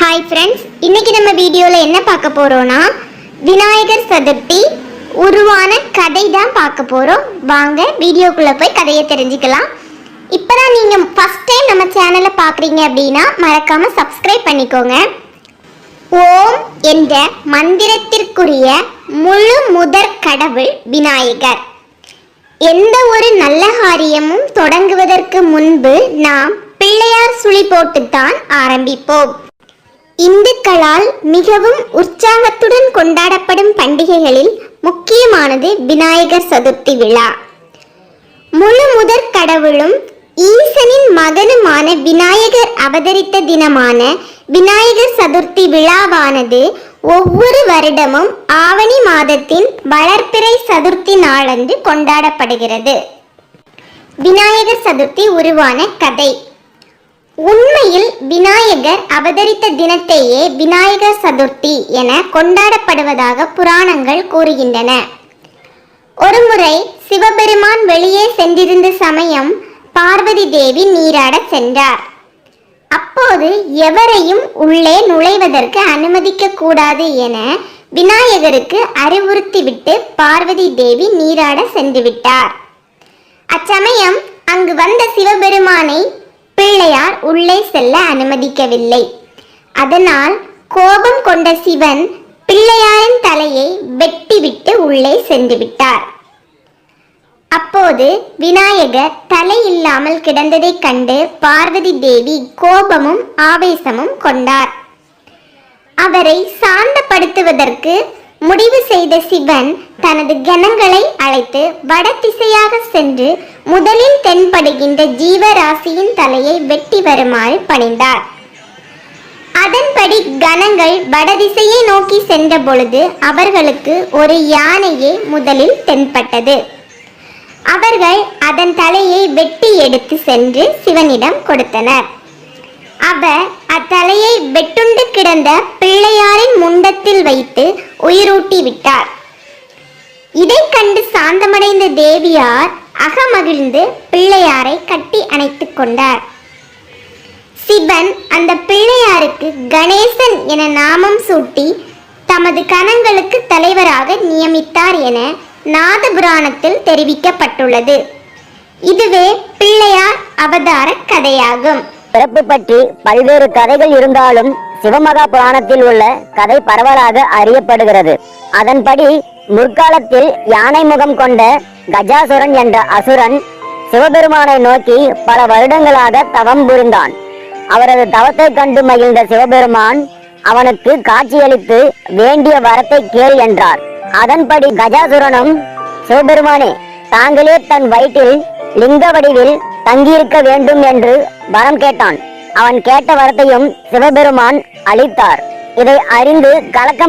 Hi friends இன்னைக்கு நம்ம வீடியோவில் என்ன பார்க்க போகிறோன்னா விநாயகர் சதுர்த்தி உருவான கதை தான் பார்க்க போகிறோம் வாங்க வீடியோக்குள்ளே போய் கதையை தெரிஞ்சுக்கலாம். இப்போ தான் நீங்க ஃபர்ஸ்ட் டைம் நம்ம சேனலை பார்க்குறீங்க அப்படின்னா மறக்காமல் சப்ஸ்கிரைப் பண்ணிக்கோங்க. ஓம் என்ற மந்திரத்திற்குரிய முழு முதற் கடவுள் விநாயகர். எந்த ஒரு நல்ல காரியமும் தொடங்குவதற்கு முன்பு நாம் பிள்ளையார் சுழி போட்டுத்தான் ஆரம்பிப்போம். இந்துக்களால் மிகவும் உற்சாகத்துடன் கொண்டாடப்படும் பண்டிகைகளில் முக்கியமானது விநாயகர் சதுர்த்தி விழா. முழு முதற் கடவுளும் ஈசனின் மகனுமான விநாயகர் அவதரித்த தினமான விநாயகர் சதுர்த்தி விழாவானது ஒவ்வொரு வருடமும் ஆவணி மாதத்தின் வளர்ப்பிறை சதுர்த்தி நாளன்று கொண்டாடப்படுகிறது. விநாயகர் சதுர்த்தி உருவான கதை. உண்மையில் விநாயகர் அவதரித்த தினத்தையே விநாயகர் சதுர்த்தி என கொண்டாடப்படுவதாக புராணங்கள் கூறுகின்றன. ஒருமுறை சிவபெருமான் வெளியே சென்றிருந்த சமயம் பார்வதி தேவி நீராடச் சென்றார். அப்போது எவரையும் உள்ளே நுழைவதற்கு அனுமதிக்க கூடாது என விநாயகருக்கு அறிவுறுத்திவிட்டு பார்வதி தேவி நீராட சென்றுவிட்டார். அச்சமயம் அங்கு வந்த சிவபெருமானை பிள்ளையார் உள்ளே செல்ல அனுமதிக்கவில்லை. அதனால் கோபம் கொண்ட சிவன் பிள்ளையாரின் தலையை வெட்டிவிட்டு உள்ளே சென்று விட்டார். அப்போது விநாயகர் தலை இல்லாமல் கிடந்ததைக் கண்டு பார்வதி தேவி கோபமும் ஆவேசமும் கொண்டார். அவரை சாந்தப்படுத்துவதற்கு முடிவு செய்த சிவன் தனது கணங்களை அழைத்து வடதிசையாக சென்று முதலில் தென்படுகின்ற ஜீவராசியின் தலையை வெட்டி வருமாறு பணிந்தார். அதன்படி கணங்கள் வடதிசையை நோக்கி சென்ற பொழுது அவர்களுக்கு ஒரு யானையே முதலில் தென்பட்டது. அவர்கள் அதன் தலையை வெட்டி எடுத்து சென்று சிவனிடம் கொடுத்தனர். அவர் அத்தலையை வெட்டுண்டு கிடந்த பிள்ளையாரின் முண்டத்தில் வைத்து உயிரூட்டி விட்டார். இதை கண்டு சாந்தமடைந்த தேவியார் அகமகிழ்ந்து பிள்ளையாரை கட்டி அணைத்துக் கொண்டார். சிவன் அந்த பிள்ளையாருக்கு கணேசன் என நாமம் சூட்டி தமது கணங்களுக்கு தலைவராக நியமித்தார் என நாதபுராணத்தில் தெரிவிக்கப்பட்டுள்ளது. இதுவே பிள்ளையார் அவதார கதையாகும். பிறப்பு பற்றி பல்வேறு கதைகள் இருந்தாலும் சிவமகா புராணத்தில் உள்ள கதை பரவலாக அறியப்படுகிறது. அதன்படி முற்காலத்தில் யானை முகம் கொண்ட கஜாசுரன் என்ற அசுரன் சிவபெருமானை நோக்கி பல வருடங்களாக தவம் புரிந்தான். அவரது தவத்தை கண்டு மகிழ்ந்த சிவபெருமான் அவனுக்கு காட்சியளித்து வேண்டிய வரத்தை கேள் என்றார். அதன்படி கஜாசுரனும் சிவபெருமானே தாங்களே தன் வயிற்றில் லிங்க வடிவில் தங்கியிருக்க வேண்டும் என்று வரம் கேட்டான். அவன் கேட்ட வரத்தையும் சிவபெருமான் அளித்தார். இதை அறிந்து கலக்கம்